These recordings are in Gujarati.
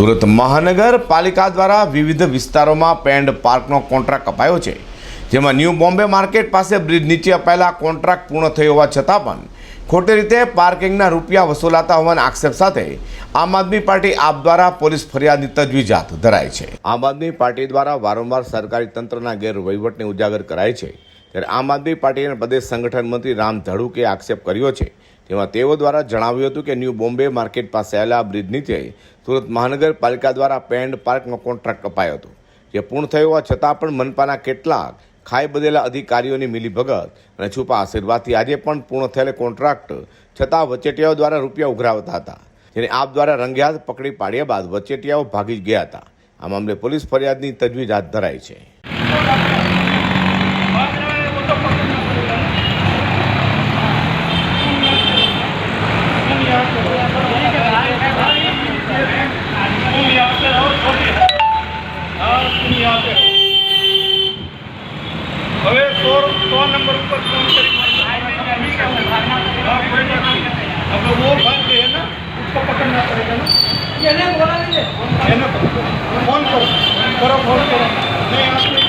સુરત મહાનગરપાલિકા દ્વારા વિવિધ વિસ્તારોમાં પેન્ડ પાર્કનો કોન્ટ્રાક્ટ અપાયો છે. જેમાં ન્યૂ બોમ્બે માર્કેટ પાસે બ્રિજ નીચે અપાયેલા કોન્ટ્રાક્ટ પૂર્ણ થયો હોવા છતાં પણ ખોટી રીતે પાર્કિંગના રૂપિયા વસૂલાતા હોવાના આક્ષેપ સાથે આમ આદમી પાર્ટી આપ દ્વારા પોલીસ ફરિયાદની તજવીજ હાથ ધરાય છે. આમ આદમી પાર્ટી દ્વારા વારંવાર સરકારી તંત્રના ગેરવહીવટને ઉજાગર કરાય છે. ત્યારે આમ આદમી પાર્ટીના પ્રદેશ સંગઠન મંત્રી રામ ધડુકે આક્ષેપ કર્યો છે. તેમાં તેઓ દ્વારા જણાવ્યું હતું કે ન્યૂ બોમ્બે માર્કેટ પાસે આવેલા બ્રિજ નીચે સુરત મહાનગરપાલિકા દ્વારા પેન્ડ પાર્કનો કોન્ટ્રાક્ટ અપાયો હતો. જે પૂર્ણ થયો હોવા છતાં પણ મનપાના કેટલાક ખાઈ બદેલા અધિકારીઓની મિલીભગત અને છુપા આશીર્વાદથી આજે પણ પૂર્ણ થયેલ કોન્ટ્રાક્ટ છતાં વચેટિયાઓ દ્વારા રૂપિયા ઉઘરાવતા હતા. જેને આપ દ્વારા રંગ્યાત પકડી પાડ્યા બાદ વચેટિયાઓ ભાગી ગયા હતા. આ મામલે પોલીસ ફરિયાદની તજવીજ હાથ ધરાઈ છે. હવે સો સો નંબર ઉપર फोन करी हाँ, कोई बात नहीं। अब वो भाग गए ना उसको पकड़ना पड़ेगा ना એને બોલાવી દે है ना फोन करो करो फोन करो नहीं आपने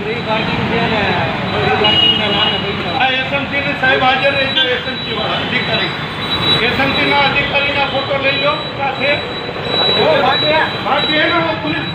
ફ્રી પાર્કિંગ છે ને ફ્રી પાર્કિંગના નામે પૈસા આ એસએમસી ની સાહેબ હાજર રહેજો એસએમસી વાળા અધિકારી એસએમસી ના અધિકારીના ફોટો લઈ લો સાથે ઓ ભાગ્યા બાકી એનો પોલીસ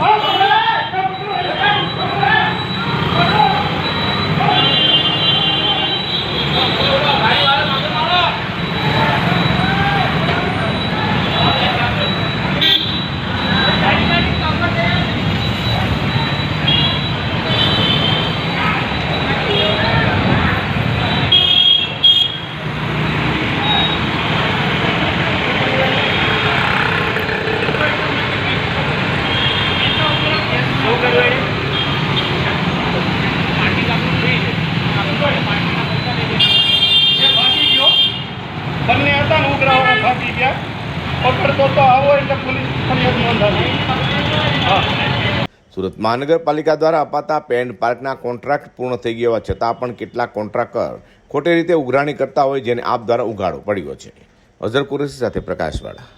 સુરત મહાનગરપાલિકા દ્વારા અપાતા પેન્ડ પાર્કના કોન્ટ્રાક્ટ પૂર્ણ થઈ ગયા છતાં પણ કેટલાક કોન્ટ્રાક્ટર ખોટી રીતે ઉઘરાણી કરતા હોય જેને આપ દ્વારા ઉઘાડો પડ્યો છે. અઝર કુરેશી સાથે પ્રકાશવાળા.